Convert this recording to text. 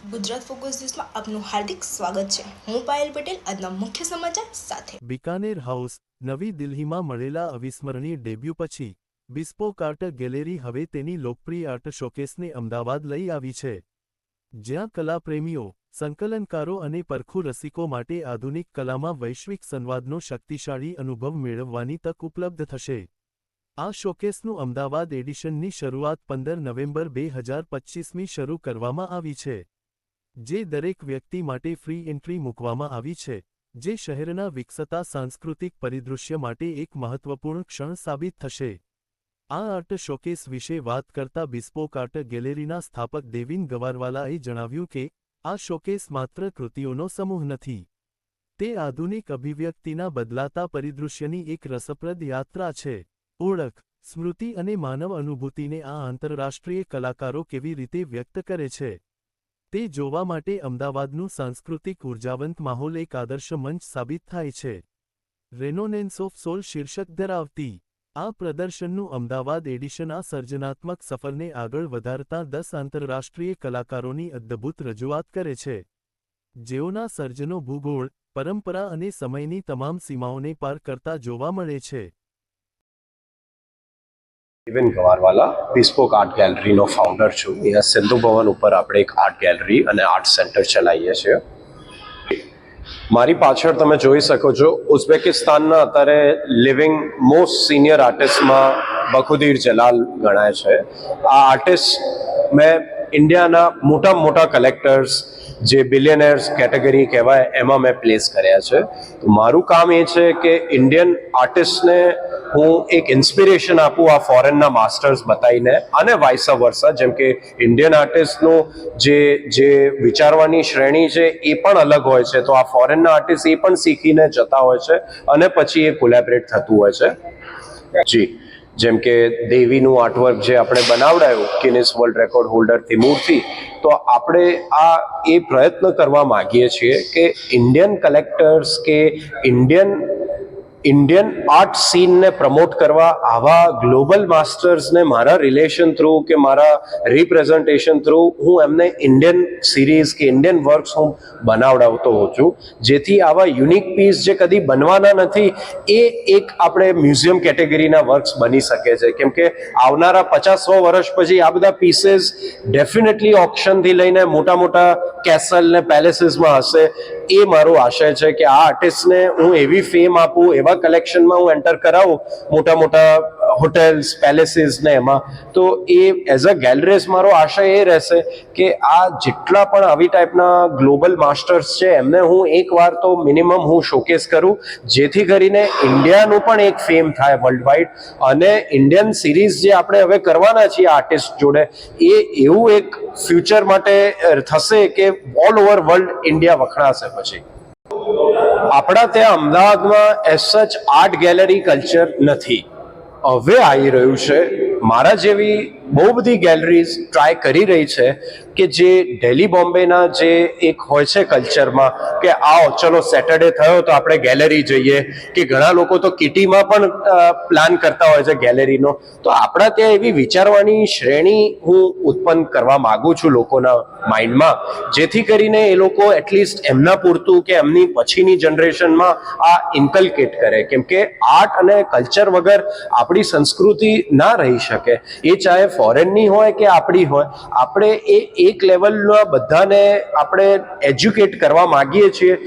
Gujarat focus ન્યૂઝમાં આપનું હાર્દિક સ્વાગત છે. હું પાયલ પટેલ, આજના મુખ્ય સમાચાર સાથે. બિકાનેર હાઉસ, નવી દિલ્હીમાં મળેલા અવિસ્મરણીય ડેબ્યુ પછી બિસ્પોક આર્ટ ગેલેરી હવે તેની લોકપ્રિય આર્ટ શોકેસને અમદાવાદ લઈ આવી છે. જ્યાં કલાપ્રેમીઓ, સંકલનકારો અને પરખુ રસિકો માટે આધુનિક કલામાં વૈશ્વિક સંવાદનો શક્તિશાળી અનુભવ મેળવવાની તક ઉપલબ્ધ થશે. આ શોકેસનું અમદાવાદ એડિશનની શરૂઆત પંદર નવેમ્બર બે હજાર પચ્ચીસમી શરૂ કરવામાં આવી છે. જે દરેક વ્યક્તિ માટે ફ્રી એન્ટ્રી મૂકવામાં આવી છે, જે શહેરના વિકસતા સાંસ્કૃતિક પરિદૃશ્ય માટે એક મહત્વપૂર્ણ ક્ષણ સાબિત થશે. આ આર્ટ શોકેસ વિશે વાત કરતા બિસ્પોક આર્ટ ગેલેરીના સ્થાપક દેવિન ગવારવાલાએ જણાવ્યું કે, આ શોકેસ માત્ર કૃતિઓનો સમૂહ નથી. તે આધુનિક અભિવ્યક્તિના બદલાતા પરિદૃશ્યની એક રસપ્રદ યાત્રા છે. ઓળખ, સ્મૃતિ અને માનવ અનુભૂતિને આ આંતરરાષ્ટ્રીય કલાકારો કેવી રીતે વ્યક્ત કરે છે? તે જોવા માટે અમદાવાદનું સાંસ્કૃતિક ઉર્જાવંત માહોલ એક આદર્શ મંચ સાબિત થાય છે. રેનોનેન્સ ઓફ સોલ શીર્ષક ધરાવતી આ પ્રદર્શનનું અમદાવાદ એડિશન આ સર્જનાત્મક સફરને આગળ વધારતા દસ આંતરરાષ્ટ્રીય કલાકારોની અદ્ભુત રજૂઆત કરે છે. જેઓના સર્જનો ભૂગોળ, પરંપરા અને સમયની તમામ સીમાઓને પાર કરતા જોવા મળે છે. ઇવેન ગવારવાલા બિસ્પોક આર્ટ ગેલેરીનો ફાઉન્ડર છું. અહીંયા સિંધુ ભવન ઉપર આપણે એક આર્ટ ગેલેરી અને આર્ટ સેન્ટર ચલાવીએ છીએ. મારી પાછળ તમે જોઈ શકો છો, ઉઝબેકિસ્તાનના અત્યારે લિવિંગ મોસ્ટ સિનિયર આર્ટિસ્ટમાં બખુદીર જલાલ ગણાય છે. આ આર્ટિસ્ટ મેં ઇન્ડિયાના મોટા મોટા કલેક્ટર્સ જે બિલિયનર્સ કેટેગરી કહેવાય, એમાં મેં પ્લેસ કર્યા છે. તો મારું કામ એ છે કે ઇન્ડિયન આર્ટિસ્ટને હું એક ઇન્સ્પિરેશન આપું આ ફોરેનના માસ્ટર્સ બતાવીને અને વાઇસ વર્સા જેમ કે ઇન્ડિયન આર્ટિસ્ટનું જે જે વિચારવાની શ્રેણી છે એ પણ અલગ હોય છે. તો આ ફોરેનના આર્ટિસ્ટ એ પણ શીખીને જતા હોય છે અને પછી એ કોલેબરેટ થતું હોય છે. જી. જેમ કે દેવીનું આર્ટવર્ક જે આપણે બનાવડાયું કિનિસ વર્લ્ડ રેકોર્ડ હોલ્ડરથી મૂર્તિ તો આપણે આ એ પ્રયત્ન કરવા માગીએ છીએ કે ઇન્ડિયન કલેક્ટર્સ કે ઇન્ડિયન ઇન્ડિયન આર્ટ સીનને પ્રમોટ કરવા, આવા ગ્લોબલ માસ્ટર્સને મારા રિલેશન થ્રુ કે મારા રિપ્રેઝન્ટેશન થ્રુ હું એમને ઇન્ડિયન સિરીઝ કે ઇન્ડિયન વર્ક્સ હું બનાવડાવતો હોઉં છું. જેથી આવા યુનિક પીસ જે કદી બનવાના નથી, એ એક આપણે મ્યુઝિયમ કેટેગરીના વર્ક્સ બની શકે છે. કેમ કે આવનારા પચાસ સો વર્ષ પછી આ બધા પીસીસ ડેફિનેટલી ઓપ્શનથી લઈને મોટા મોટા કેસલ ને પેલેસીસમાં હશે, એ મારો આશય છે કે આ આર્ટિસ્ટને હું એવી ફેમ આપું, એવા કલેક્શનમાં હું એન્ટર કરાવું મોટા મોટા હોટેલ્સ, પેલેસીસ ને એમાં. તો એ એઝ અ ગેલરીઝ મારો આશય એ રહેશે કે આ જેટલા પણ આવી ટાઈપના ગ્લોબલ માસ્ટર્સ છે, એમને હું એકવાર તો મિનિમમ હું શોકેસ કરું, જેથી કરીને ઇન્ડિયાનું પણ એક ફેમ થાય વર્લ્ડ વાઇડ અને ઇન્ડિયન સિરીઝ જે આપણે હવે કરવાના છીએ આર્ટિસ્ટ જોડે, એ એવું એક ફ્યુચર માટે થશે કે ઓલ ઓવર વર્લ્ડ ઇન્ડિયા વખણાશે પછી. આપણા ત્યાં અમદાવાદમાં એઝ સચ આર્ટ ગેલેરી કલ્ચર નથી. હવે આવી રહ્યું છે. મારા જેવી બહુ બધી ગેલેરીઝ ટ્રાય કરી રહી છે કે જે ડેલી બોમ્બેના જે એક હોય છે કલ્ચરમાં કે આવો, ચલો સેટરડે થયો તો આપણે ગેલેરી જઈએ કે ઘણા લોકો તો કિટીમાં પણ પ્લાન કરતા હોય છે ગેલેરીનો તો આપણા ત્યાં એવી વિચારવાની શ્રેણી હું ઉત્પન્ન કરવા માંગુ છું લોકોના માઇન્ડમાં જેથી કરીને એ લોકો એટલીસ્ટ એમના પૂરતું કે એમની પછીની જનરેશનમાં આ ઇન્કલ્કેટ કરે. કેમ કે આર્ટ અને કલ્ચર વગર આપણી સંસ્કૃતિ ના રહી શકે. એ ચાહે ફોરેનની હોય કે આપણી હોય, આપણે એ એક લેવલના બધાને આપણે એજ્યુકેટ કરવા માગીએ છીએ.